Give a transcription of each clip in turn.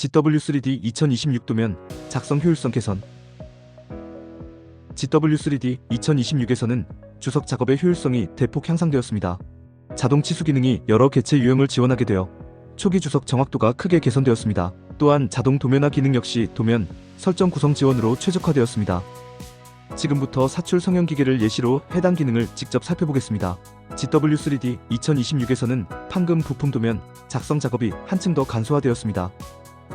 GW3D 2026 도면 작성 효율성 개선 GW3D 2026에서는 주석 작업의 효율성이 대폭 향상되었습니다. 자동 치수 기능이 여러 개체 유형을 지원하게 되어 초기 주석 정확도가 크게 개선되었습니다. 또한 자동 도면화 기능 역시 도면 설정 구성 지원으로 최적화되었습니다. 지금부터 사출 성형 기계를 예시로 해당 기능을 직접 살펴보겠습니다. GW3D 2026에서는 판금 부품 도면 작성 작업이 한층 더 간소화되었습니다.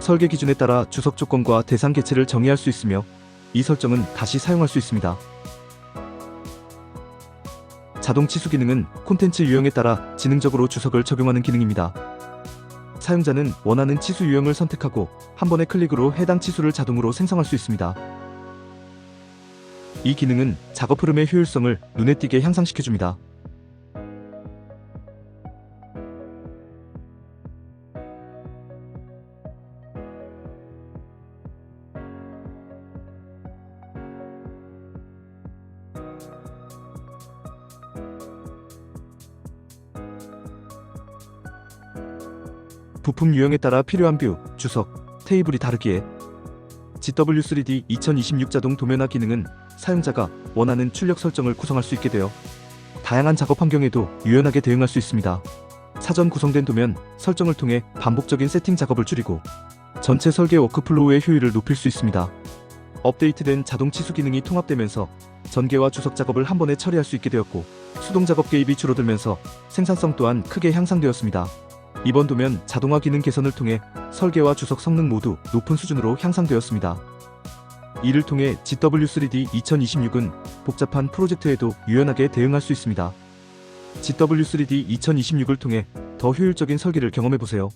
설계 기준에 따라 주석 조건과 대상 개체를 정의할 수 있으며 이 설정은 다시 사용할 수 있습니다. 자동 치수 기능은 콘텐츠 유형에 따라 지능적으로 주석을 적용하는 기능입니다. 사용자는 원하는 치수 유형을 선택하고 한 번의 클릭으로 해당 치수를 자동으로 생성할 수 있습니다. 이 기능은 작업 흐름의 효율성을 눈에 띄게 향상시켜줍니다. 부품 유형에 따라 필요한 뷰, 주석, 테이블이 다르기에 GW3D 2026 자동 도면화 기능은 사용자가 원하는 출력 설정을 구성할 수 있게 되어 다양한 작업 환경에도 유연하게 대응할 수 있습니다. 사전 구성된 도면 설정을 통해 반복적인 세팅 작업을 줄이고 전체 설계 워크플로우의 효율을 높일 수 있습니다. 업데이트된 자동 치수 기능이 통합되면서 전개와 주석 작업을 한 번에 처리할 수 있게 되었고 수동 작업 개입이 줄어들면서 생산성 또한 크게 향상되었습니다. 이번 도면 자동화 기능 개선을 통해 설계와 주석 성능 모두 높은 수준으로 향상되었습니다. 이를 통해 GW3D 2026은 복잡한 프로젝트에도 유연하게 대응할 수 있습니다. GW3D 2026을 통해 더 효율적인 설계를 경험해보세요.